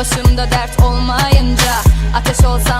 Başımda dert olmayınca Ateş olsam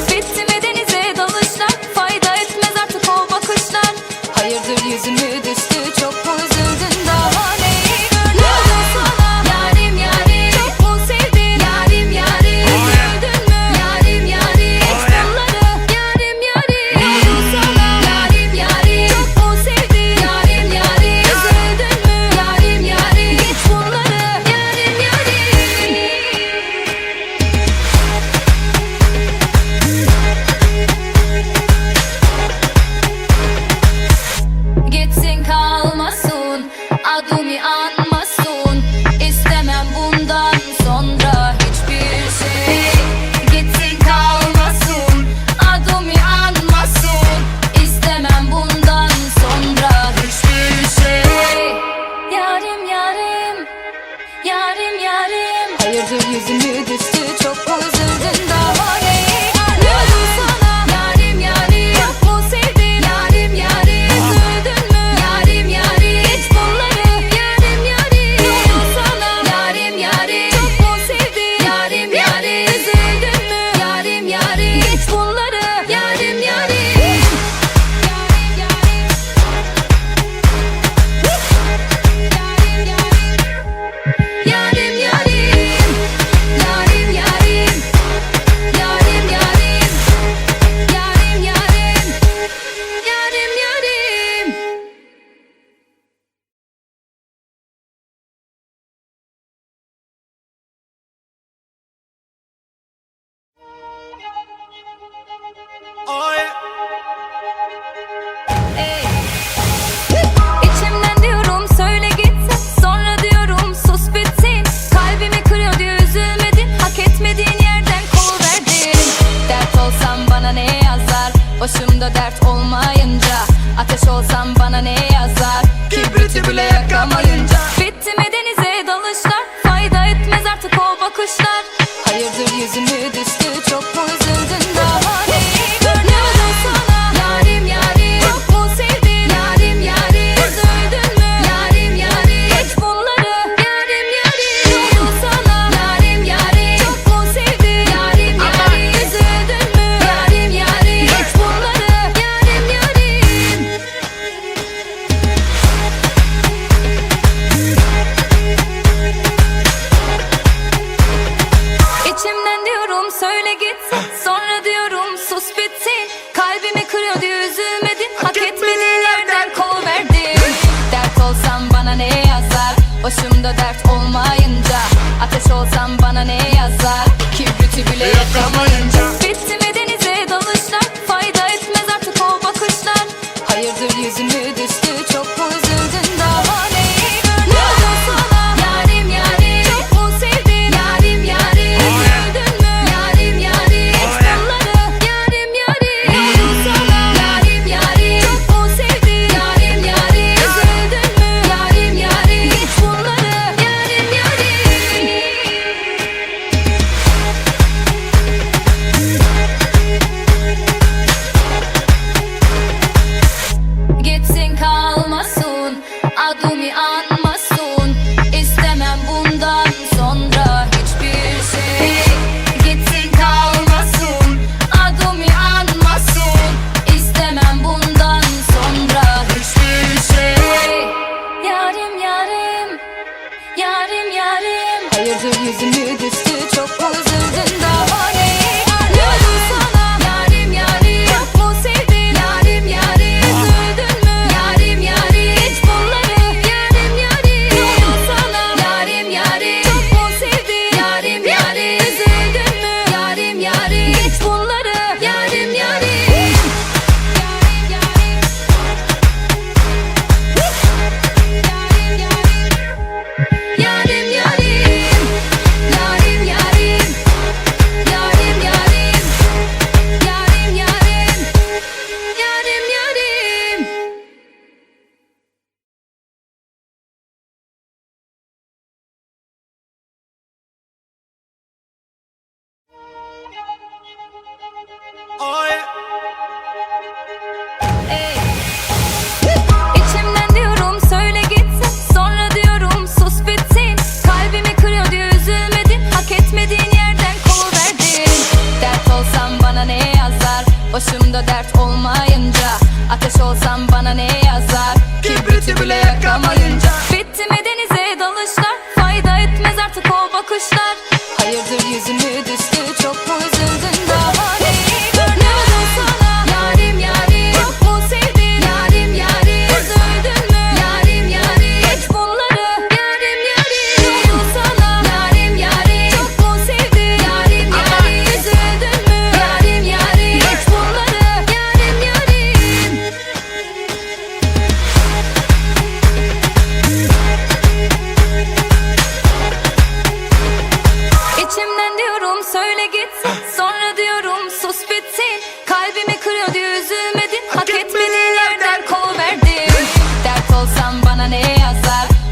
Başımda dert olmayınca Ateş olsam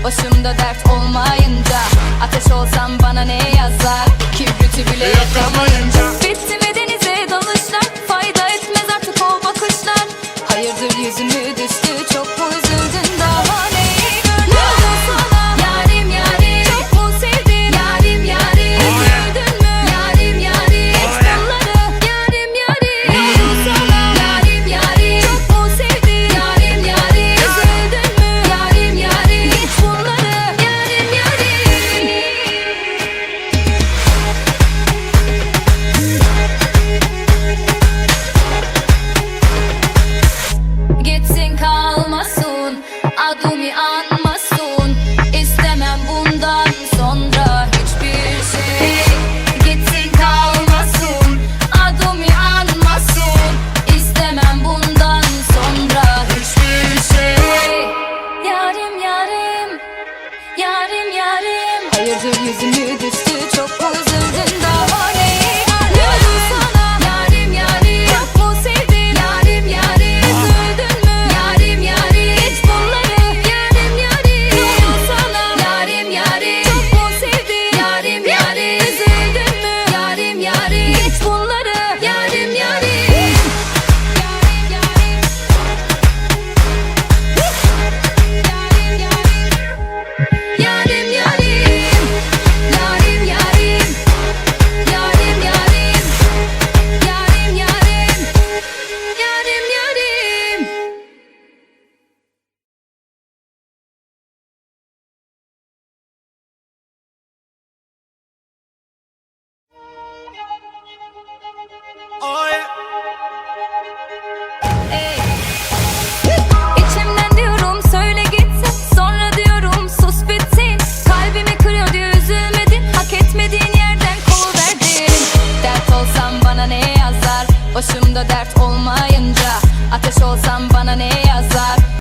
Başımda dert olmayınca Ateş olsam bana ne yazar? Kibriti bile yakamayınca Bitti ve denize dalışlar Fayda etmez artık o bakışlar. Hayırdır yüzümü düştü çok Gözüm yüzümü düştü çok uzun sorsan bana ne